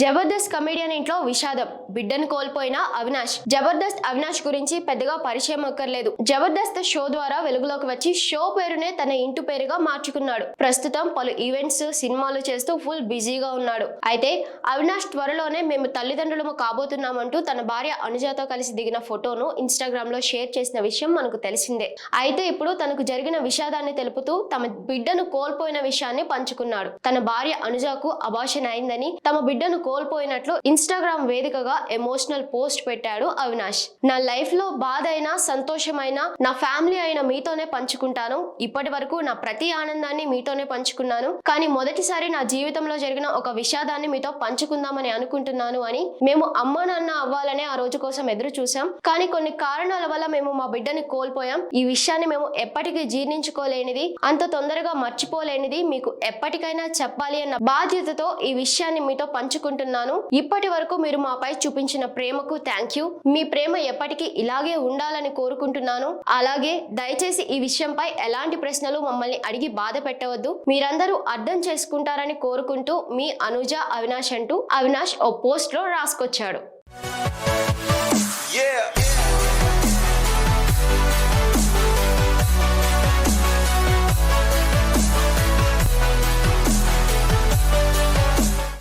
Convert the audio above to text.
Jabardasth comedian ఇంట్లో విషాదం. బిడ్డను కోల్పోయిన అవినాష్. జబర్దస్త్ అవినాష్ గురించి పెద్దగా పరిచయం అక్కర్లేదు. జబర్దస్త్ షో ద్వారా వెలుగులోకి వచ్చి షో పేరునే తన ఇంటి పేరుగా మార్చుకున్నాడు. ప్రస్తుతం పలు ఈవెంట్స్ సినిమాలు చేస్తూ ఫుల్ బిజీగా ఉన్నాడు. అయితే అవినాష్ త్వరలోనే మేము తల్లిదండ్రులము కాబోతున్నామంటూ తన భార్య అనుజాతో కలిసి దిగిన ఫోటోను ఇన్స్టాగ్రామ్లో షేర్ చేసిన విషయం మనకు తెలిసిందే. అయితే ఇప్పుడు తనకు జరిగిన విషాదాన్ని తెలుపుతూ తమ బిడ్డను కోల్పోయిన విషయాన్ని పంచుకున్నాడు. తన భార్య అనుజాకు అభాషణ అయిందని తమ బిడ్డను కోల్పోయినట్లు ఇన్స్టాగ్రామ్ వేదికగా ఎమోషనల్ పోస్ట్ పెట్టాడు అవినాష్. నా లైఫ్లో బాధ అయినా సంతోషమైనా నా ఫ్యామిలీ అయిన మీతోనే పంచుకుంటాను. ఇప్పటి వరకు నా ప్రతి ఆనందాన్ని మీతోనే పంచుకున్నాను. కానీ మొదటిసారి నా జీవితంలో జరిగిన ఒక విషాదాన్ని మీతో పంచుకుందామని అనుకుంటున్నాను అని మేము అమ్మ నాన్న అవ్వాలనే ఆ రోజు కోసం ఎదురు చూసాం కానీ కొన్ని కారణాల వల్ల మేము మా బిడ్డని కోల్పోయాం. ఈ విషయాన్ని మేము ఎప్పటికీ జీర్ణించుకోలేనిది అంత తొందరగా మర్చిపోలేనిది మీకు ఎప్పటికైనా చెప్పాలి అన్న బాధ్యతతో ఈ విషయాన్ని మీతో పంచుకుంటున్నాను ఇప్పటి వరకు మీరు మాపై చూపించిన ప్రేమకు థ్యాంక్ యూ మీ ప్రేమ ఎప్పటికీ ఇలాగే ఉండాలని కోరుకుంటున్నాను. అలాగే దయచేసి ఈ విషయంపై ఎలాంటి ప్రశ్నలు మమ్మల్ని అడిగి బాధ పెట్టవద్దు. మీరందరూ అర్థం చేసుకుంటారని కోరుకుంటూ మీ అనుజ అవినాష్ అంటూ అవినాష్ ఓ పోస్ట్లో రాసుకొచ్చాడు. Yeah.